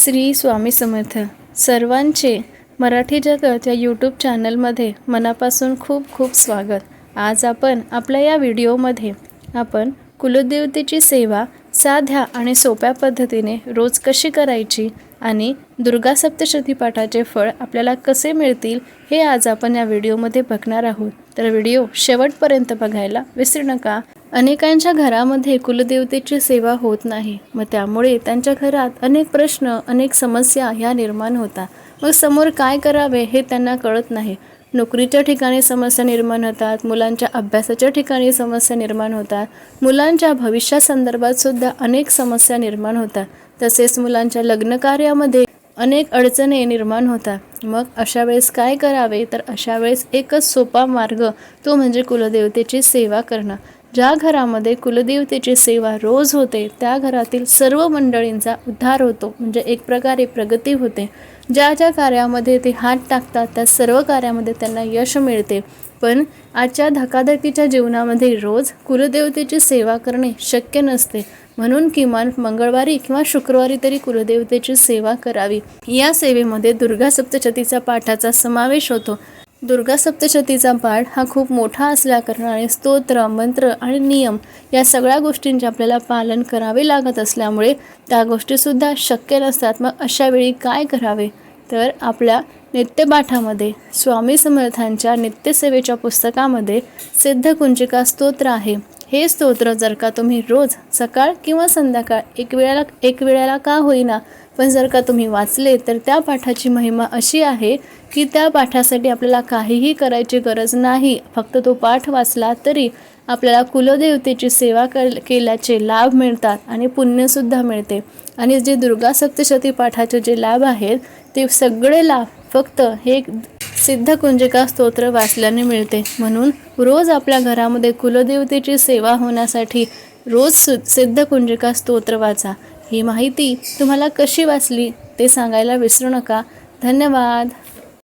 श्री स्वामी समर्थ. सर्वांचे मराठी जगत या यूट्यूब चॅनलमध्ये मनापासून खूप खूप स्वागत. आज आपण आपल्या या व्हिडिओमध्ये आपण कुलदेवतेची सेवा साध्या आणि सोप्या पद्धतीने रोज कशी करायची आणि दुर्गा सप्तशती पाठाचे फळ आपल्याला कसे मिळतील हे आज आपण या व्हिडिओमध्ये बघणार आहोत. तर व्हिडिओ शेवटपर्यंत बघायला विसरू नका. अनेकांच्या घरामध्ये कुलदेवतेची सेवा होत नाही. मग त्यामुळे त्यांच्या घरात अनेक प्रश्न अनेक समस्या ह्या निर्माण होतात. मग समोर काय करावे हे त्यांना कळत नाही. नोकरीच्या ठिकाणी समस्या निर्माण होतात मुलांच्या अभ्यासाच्या ठिकाणी समस्या निर्माण होतात मुलांच्या भविष्यासंदर्भात सुद्धा अनेक समस्या निर्माण होतात. तसेच मुलांच्या लग्न कार्यामध्ये अनेक अडचणी निर्माण होतात. मग अशा वेळेस काय करावे? तर अशा वेळेस एकच सोपा मार्ग तो म्हणजे कुलदेवतेची सेवा करणं. ज्या घरामध्ये कुलदेवतेची सेवा रोज होते त्या घरातील सर्व मंडळींचा उद्धार होतो. म्हणजे एक प्रकारे प्रगती होते. ज्या ज्या कार्यामध्ये ते हात टाकतात त्या सर्व कार्यामध्ये त्यांना यश मिळते. पण आजच्या धकाधकीच्या जीवनामध्ये रोज कुलदेवतेची सेवा करणे शक्य नसते. म्हणून किमान मंगळवारी किंवा शुक्रवारी तरी कुलदेवतेची सेवा करावी. या सेवेमध्ये दुर्गा सप्तशतीचा पाठाचा समावेश होतो. दुर्गा सप्तशतीचा पाठ हा खूप मोठा असल्याकारणाने स्तोत्र मंत्र आणि नियम या सगळ्या गोष्टींचे आपल्याला पालन करावे लागत असल्यामुळे त्या गोष्टीसुद्धा शक्य नसतात. मग अशावेळी काय करावे? तर आपल्या नित्यपाठामध्ये स्वामी समर्थांच्या नित्यसेवेच्या पुस्तकामध्ये सिद्धकुंजिका स्तोत्र आहे. हे स्तोत्र जर का तुम्ही रोज सकाळ किंवा संध्याकाळ एक वेळेला एक वेळेला का होईना पण जर का तुम्ही वाचले तर त्या पाठाची महिमा अशी आहे की त्या पाठासाठी आपल्याला काहीही करायची गरज नाही. फक्त तो पाठ वाचला तरी आपल्याला कुलदेवतेची सेवा कर केल्याचे लाभ मिळतात आणि पुण्यसुद्धा मिळते. आणि जे दुर्गा सप्तशती पाठाचे जे लाभ आहेत ते सगळे लाभ फक्त हे सिद्धकुंजिका स्तोत्र वाचल्याने मिळते. म्हणून रोज आपल्या घरामध्ये कुलदेवतेची सेवा होण्यासाठी रोज सु सिद्धकुंजिका स्तोत्र वाचा. ही माहिती तुम्हाला कशी वाचली ते सांगायला विसरू नका. धन्यवाद.